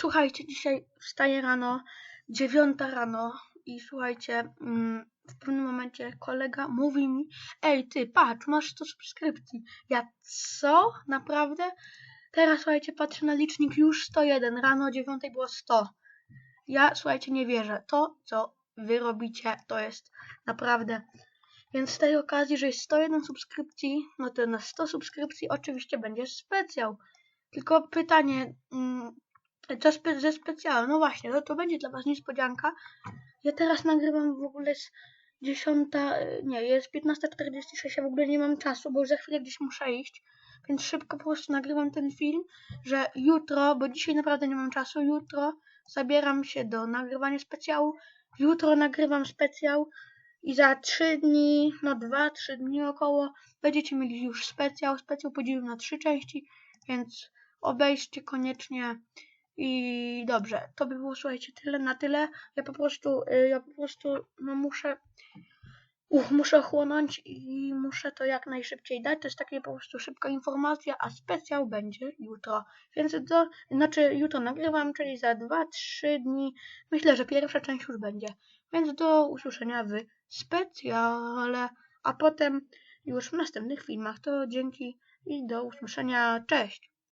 Słuchajcie, dzisiaj wstaję rano, dziewiąta rano i słuchajcie, mm, w pewnym momencie kolega mówi mi, ej ty, patrz, masz 100 subskrypcji. Ja, co? Naprawdę? Teraz, słuchajcie, patrzę na licznik, już 101, rano o dziewiątej było 100. Ja, słuchajcie, nie wierzę. To, co wy robicie, to jest naprawdę... Więc z tej okazji, że jest 101 subskrypcji, no to na 100 subskrypcji oczywiście będzie specjał. Tylko pytanie, mm, co spe ze specjalem? No właśnie, no to będzie dla Was niespodzianka. Ja teraz nagrywam w ogóle z 10, nie, jest 15.46, ja w ogóle nie mam czasu, bo już za chwilę gdzieś muszę iść. Więc szybko po prostu nagrywam ten film, że jutro, bo dzisiaj naprawdę nie mam czasu, jutro zabieram się do nagrywania specjału. Jutro nagrywam specjał i za 3 dni, no 2-3 dni około, będziecie mieli już specjał. Specjał podzielił na trzy części, więc obejrzcie koniecznie. I dobrze, to by było, słuchajcie, tyle na tyle. Ja po prostu, y, ja po prostu, no muszę, uch, muszę chłonąć i muszę to jak najszybciej dać. To jest taka po prostu szybka informacja, a specjał będzie jutro. Więc do, znaczy jutro nagrywam, czyli za 2-3 dni. Myślę, że pierwsza część już będzie. Więc do usłyszenia w specjale, a potem już w następnych filmach. To dzięki i do usłyszenia. Cześć!